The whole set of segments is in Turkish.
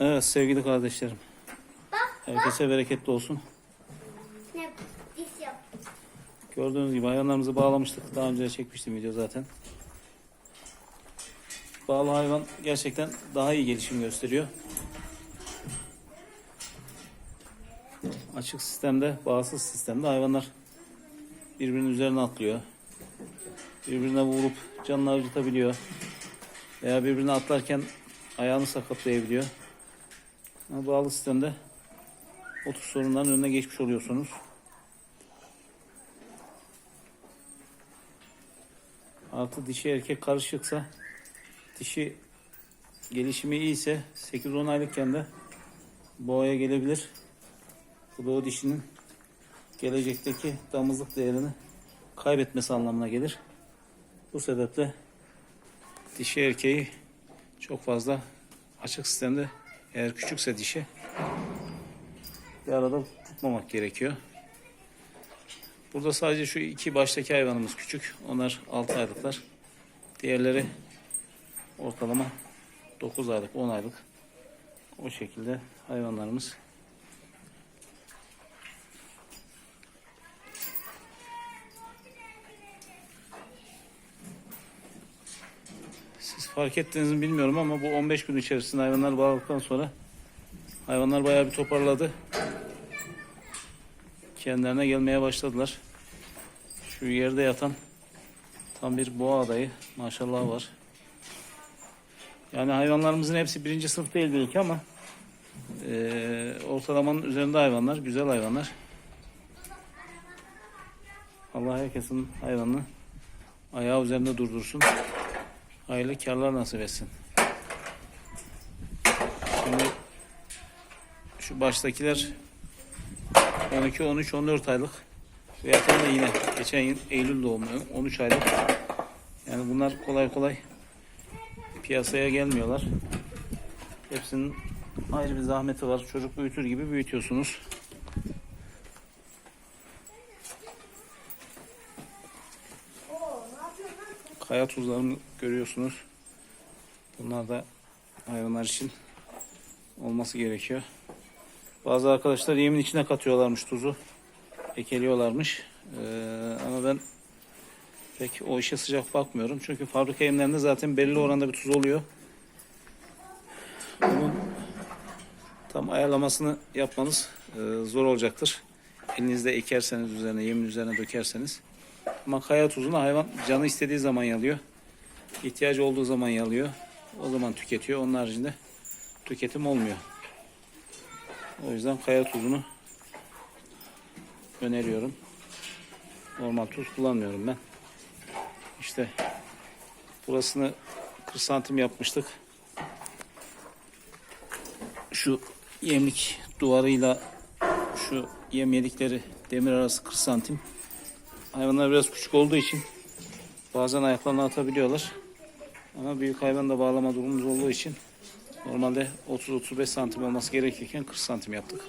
Evet sevgili kardeşlerim. Bak Herkese bereketli olsun. ne dis yaptım. Gördüğünüz gibi hayvanlarımızı bağlamıştık. Daha önce çekmiştim video zaten. Bağlı hayvan gerçekten daha iyi gelişim gösteriyor. Açık sistemde, bağımsız sistemde hayvanlar birbirinin üzerine atlıyor. Birbirine vurup canını acıtabiliyor. Veya birbirine atlarken ayağını sakatlayabiliyor. Bağlı sistemde o tür sorunların önüne geçmiş oluyorsunuz. Artı dişi erkek karışıksa dişi gelişimi iyiyse 8-10 aylıkken de boğaya gelebilir. Bu da dişinin gelecekteki damızlık değerini kaybetmesi anlamına gelir. Bu sebeple dişi erkeği çok fazla açık sistemde eğer küçükse dişi bir arada tutmamak gerekiyor. Burada sadece şu iki baştaki hayvanımız küçük. Onlar 6 aylıklar. Diğerleri ortalama 9 aylık, 10 aylık. O şekilde hayvanlarımız. Siz fark ettiniz mi bilmiyorum ama bu 15 gün içerisinde hayvanlar bağladıktan sonra hayvanlar bayağı bir toparladı. Kendilerine gelmeye başladılar. Şu yerde yatan tam bir boğa adayı maşallah var. Yani hayvanlarımızın hepsi birinci sınıf değil belki ama eee ortalamanın üzerinde hayvanlar, güzel hayvanlar. Allah herkesin hayvanını ayağı üzerinde durdursun. Hayırlı karlar nasip etsin. Şimdi şu baştakiler 12, 13, 14 aylık. Bu yatan da yine geçen yıl Eylül doğumlu 13 aylık. Yani bunlar kolay kolay piyasaya gelmiyorlar. Hepsinin ayrı bir zahmeti var. Çocuk büyütür gibi büyütüyorsunuz. Kaya tuzlarını görüyorsunuz. Bunlar da hayvanlar için olması gerekiyor. Bazı arkadaşlar yemin içine katıyorlarmış tuzu. Ekeliyorlarmış. Ee, ama ben pek o işe sıcak bakmıyorum. Çünkü fabrika yemlerinde zaten belli oranda bir tuz oluyor. Bunun tam ayarlamasını yapmanız e, zor olacaktır. Elinizde ekerseniz üzerine, yemin üzerine dökerseniz. Ama kaya tuzunu hayvan canı istediği zaman yalıyor. İhtiyacı olduğu zaman yalıyor. O zaman tüketiyor. Onun haricinde tüketim olmuyor. O yüzden kaya tuzunu öneriyorum. Normal tuz kullanmıyorum ben. İşte burasını 40 santim yapmıştık. Şu yemlik duvarıyla şu yem yedikleri demir arası 40 santim. Hayvanlar biraz küçük olduğu için bazen ayaklarını atabiliyorlar. Ama büyük hayvan da bağlama durumumuz olduğu için normalde 30-35 santim olması gerekirken 40 santim yaptık.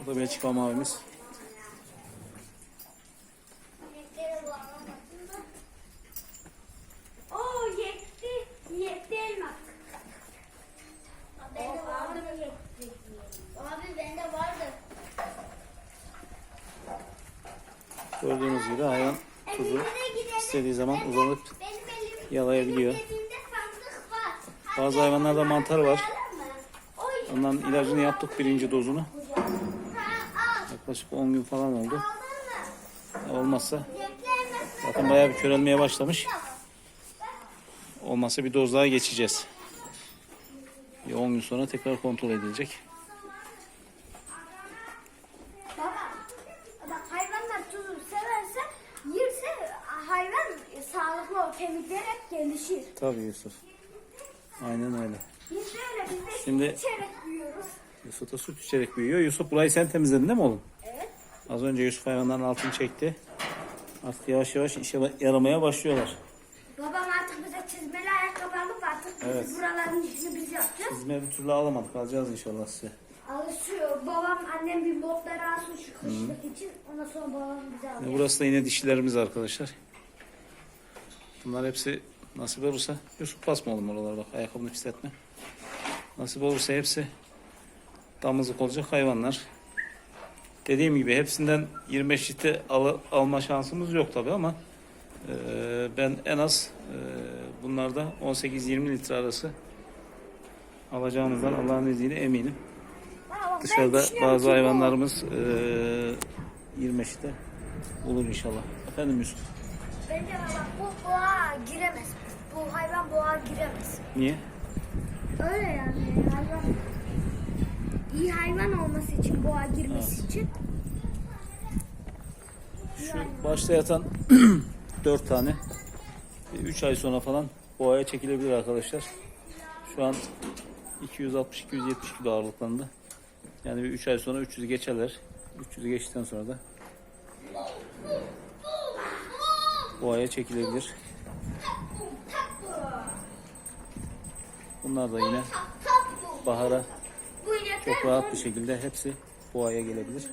Bu da Belçika mavimiz. Gördüğünüz gibi hayvan tuzu istediği zaman uzanıp yalayabiliyor. Bazı hayvanlarda mantar var. Ondan ilacını yaptık birinci dozunu. Yaklaşık 10 gün falan oldu. Olmazsa zaten bayağı bir körelmeye başlamış. Olmazsa bir doz daha geçeceğiz. Bir 10 gün sonra tekrar kontrol edilecek. Baba, bak hayvanlar tuzu severse, yerse hayvan sağlıklı o kemikler hep gelişir. Tabii Yusuf. Aynen öyle. Biz böyle biz de Şimdi- içerek büyüyoruz. Yusuf da süt içerek büyüyor. Yusuf burayı sen temizledin değil mi oğlum? Evet. Az önce Yusuf hayvanların altını çekti. Artık yavaş yavaş işe yaramaya başlıyorlar. Babam artık bize çizmeli ayakkabı alıp artık Evet. biz buraların işini biz yapacağız. Hizme bir türlü alamadık. Alacağız inşallah size. Alışıyor. Babam annem bir botları alsın şu kışlık için. Ondan sonra babam bize alacak. Burası da yine dişilerimiz arkadaşlar. Bunlar hepsi Nasip olursa Yusuf basma oğlum oralara bak ayakkabını pisletme. Nasip olursa hepsi damızlık olacak hayvanlar. Dediğim gibi hepsinden 25 litre al- alma şansımız yok tabi ama e, ben en az e, bunlarda 18-20 litre arası alacağımızdan Allah'ın izniyle eminim. Dışarıda bazı hayvanlarımız e, 25 litre olur inşallah. Efendim Yusuf. Bence baba bu boğa giremez. Bu hayvan boğa giremez. Niye? Öyle yani hayvan. İyi hayvan olması için boğa girmesi için. Şu başta yatan 4 tane 3 ay sonra falan boğaya çekilebilir arkadaşlar. Şu an 260-270 kilo ağırlıklarında. Yani bir 3 ay sonra 300'ü geçerler. 300'ü geçtikten sonra da boğaya çekilebilir. Bunlar da yine bahara çok rahat bir şekilde hepsi boğaya gelebilir.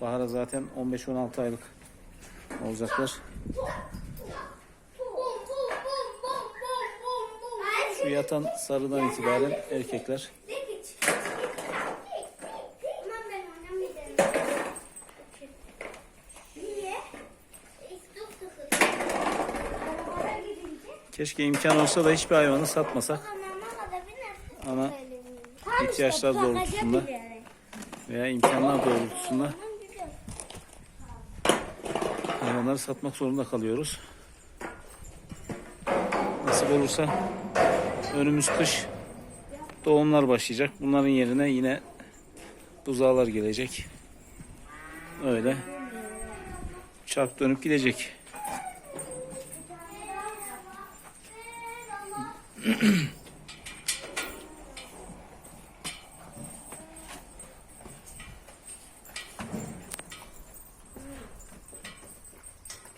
Bahara zaten 15-16 aylık olacaklar. Şu yatan sarıdan itibaren erkekler. Keşke imkan olsa da hiçbir hayvanı satmasak ama ihtiyaçlar doğrultusunda veya imkanlar doğrultusunda hayvanları satmak zorunda kalıyoruz. Nasip olursa önümüz kış doğumlar başlayacak. Bunların yerine yine buzağlar gelecek. Öyle çark dönüp gidecek.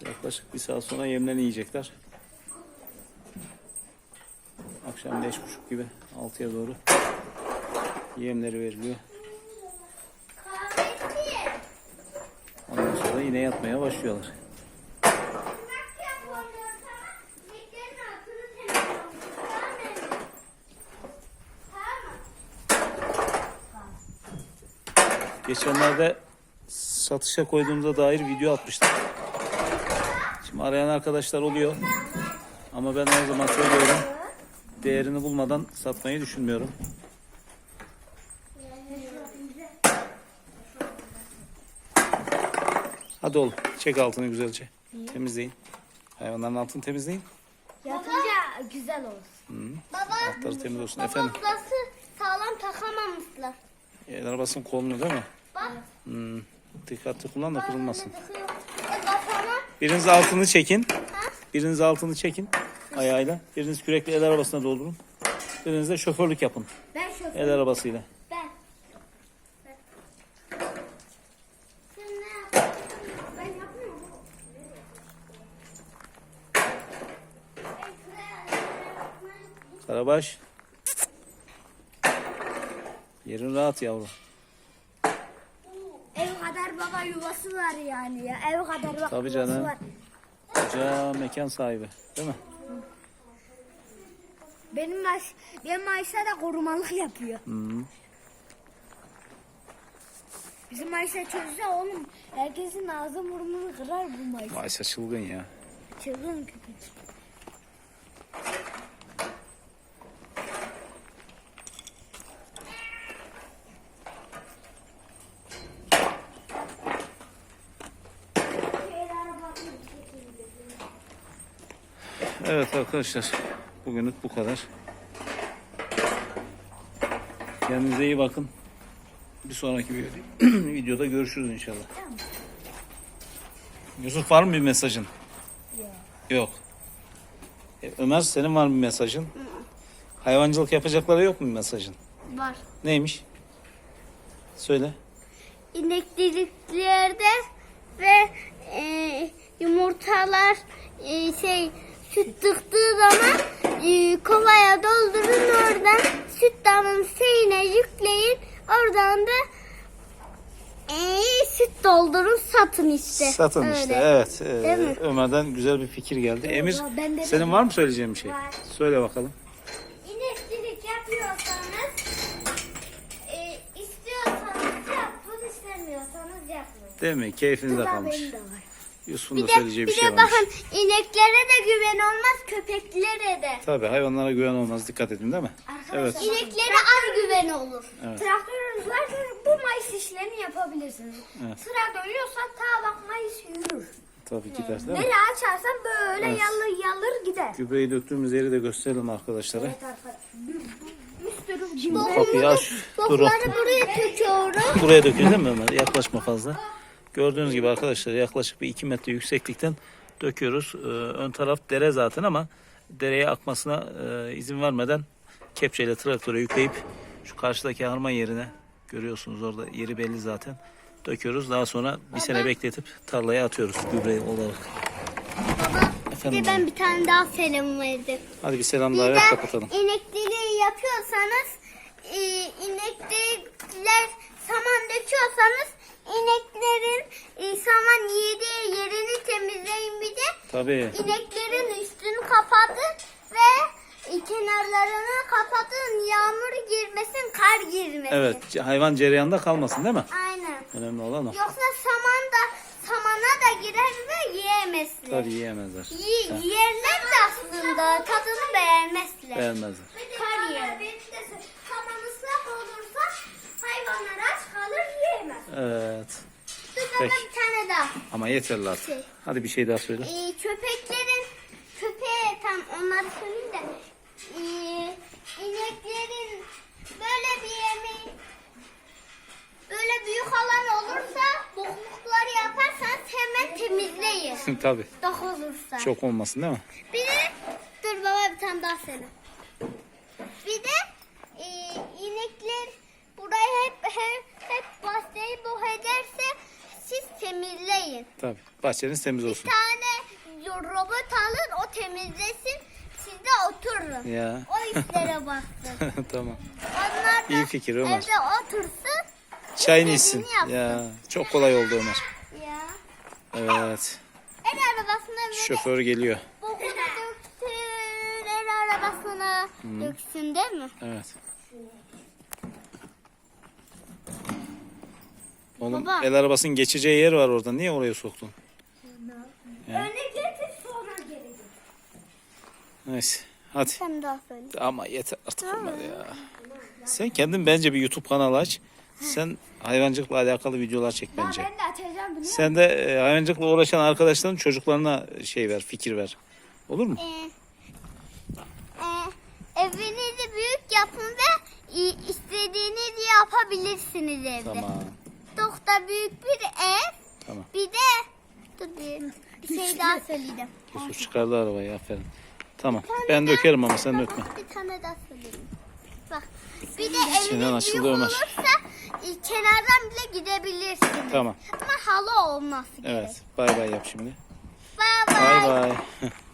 Yaklaşık bir saat sonra yemlerini yiyecekler. Akşam beş buçuk gibi altıya doğru yemleri veriliyor. Ondan sonra yine yatmaya başlıyorlar. Geçenlerde satışa koyduğumuza dair video atmıştık. Arayan arkadaşlar oluyor. Ama ben her zaman söylüyorum. Değerini bulmadan satmayı düşünmüyorum. Hadi oğlum çek altını güzelce. Temizleyin. Hayvanların altını temizleyin. Yatınca güzel olsun. Baba, Altları temiz olsun. Efendim ablası sağlam takamamışlar. el arabasının kolunu değil mi? Bak. Hmm. Dikkatli kullan da kırılmasın. Biriniz altını çekin. Biriniz altını çekin ayağıyla. Biriniz kürekle el arabasına doldurun. Biriniz de şoförlük yapın. Ben şoför. El arabasıyla. Ben. Karabaş. Yerin rahat yavrum. Kadar yuvası var yani ya. Ev kadar bak Tabii canım. var. Koca mekan sahibi. Değil mi? Benim Maş, benim Maysa da korumalık yapıyor. Hı. Bizim Maysa çözse oğlum herkesin ağzı burnunu kırar bu Maysa. Maysa çılgın ya. Çılgın köpek. Evet arkadaşlar. Bugünlük bu kadar. Kendinize iyi bakın. Bir sonraki video- videoda görüşürüz inşallah. Yusuf var mı bir mesajın? Yok. E, Ömer senin var mı bir mesajın? Hayvancılık yapacaklara yok mu bir mesajın? Var. Neymiş? Söyle. İnekliliklerde ve e, yumurtalar e, şey süt tıktığı zaman e, kovaya doldurun oradan süt damın şeyine yükleyin oradan da Ee, süt doldurun satın işte. Satın Öyle. işte evet. Ee, Değil mi? Ömer'den güzel bir fikir geldi. Emir ben de- senin var mı söyleyeceğin bir şey? Var. Söyle bakalım. İnekçilik yapıyorsanız e, istiyorsanız yapın istemiyorsanız yapmayın. Değil mi? Keyfinize kalmış. de var. Yusuf'un Bir da de, söyleyeceği bir bir şey de varmış. bakın ineklere de güven olmaz köpeklere de. Tabii hayvanlara güven olmaz. Dikkat edin değil mi? Arkadaşlar Evet. İneklere az güven olur. Traktörünüz varsa bu mayıs işlerini yapabilirsiniz. Evet. Traktör yoksa ta bak mayıs yürür. Tabii gider değil mi? Beni açarsan böyle Evet. yalır yalır gider. Gübreyi döktüğümüz yeri de gösterelim arkadaşlara. Evet arkadaşlar. Bir, bir sürü Şimdi gübre. kapıyı aç. Dur. Bokları buraya töküyorum. Buraya döküyor değil mi Ömer? Yaklaşma fazla. Gördüğünüz gibi arkadaşlar yaklaşık bir 2 metre yükseklikten döküyoruz. Ee, ön taraf dere zaten ama dereye akmasına e, izin vermeden kepçeyle traktöre yükleyip şu karşıdaki harman yerine görüyorsunuz orada yeri belli zaten. Döküyoruz. Daha sonra bir sene bekletip tarlaya atıyoruz gübre olarak. Baba bir Efendim de ben bir tane daha selam verdim. Hadi bir Bir selamlar de yap kapatalım. inekliliği yapıyorsanız e, inekler saman döküyorsanız ineklerin saman yediği yerini temizleyin bir de Tabii. ineklerin üstünü kapatın ve kenarlarını kapatın yağmur girmesin kar girmesin. Evet hayvan cereyanda kalmasın değil mi? Aynen. Önemli olan o. Yoksa saman da samana da girer ve yiyemezler. Tabii yiyemezler. Yi- yerler de aslında tadını beğenmezler. Beğenmezler. Kar yer. Saman ıslak olursa hayvanlar aç kalır yiyemez. Evet. Dur baba Peki. bir tane daha. Ama yeterli artık. Şey. Hadi bir şey daha söyle. Ee, köpeklerin köpeğe tam onları söyleyeyim de ee, ineklerin böyle bir yemeği böyle büyük alan olursa boklukları yaparsanız hemen temizleyin. Tabii. Dok olursa. Çok olmasın değil mi? Bir de dur baba bir tane daha söyle. Bir de e, inekler burayı hep hep, hep bahçeyi boh ederse siz temizleyin. Tabii. Bahçeniz temiz Bir olsun. tane robot alın o temizlesin. Siz de oturun. Ya. O işlere baksın. tamam. Onlar da İyi fikir Ömer. evde otursun. Çayını içsin. Ya çok kolay oldu Ömer. Ya. Evet. El arabasına böyle Şoför geliyor. bokunu döksün. El arabasına döksün değil mi? Evet. Oğlum Baba. el arabasının geçeceği yer var orada. Niye oraya soktun? Öne getir sonra geri getir. Neyse. Hadi. Sen daha söyle. Ama yeter artık Ömer ya. Sen kendin bence bir YouTube kanalı aç. Sen hayvancılıkla alakalı videolar çek Ya bence. ben de açacağım biliyor musun? Sen de e, hayvancılıkla uğraşan arkadaşların çocuklarına şey ver, fikir ver. Olur mu? Ee, e, evinizi büyük yapın ve i- istediğinizi yapabilirsiniz evde. Tamam. Çok da büyük bir ev. Tamam. Bir de dur bir, bir şey daha söyleyeceğim. Yusuf çıkardı arabayı aferin. Tamam. Ben dökerim ama sen dökme. Bir tane daha söyleyeyim. Bak. Bir de İçinden eviniz açıldı büyük Ömer. olursa e, kenardan bile gidebilirsiniz. Tamam. Ama halı olması gerek. Evet. Bay bay yap şimdi. Bye bye. Bay bay.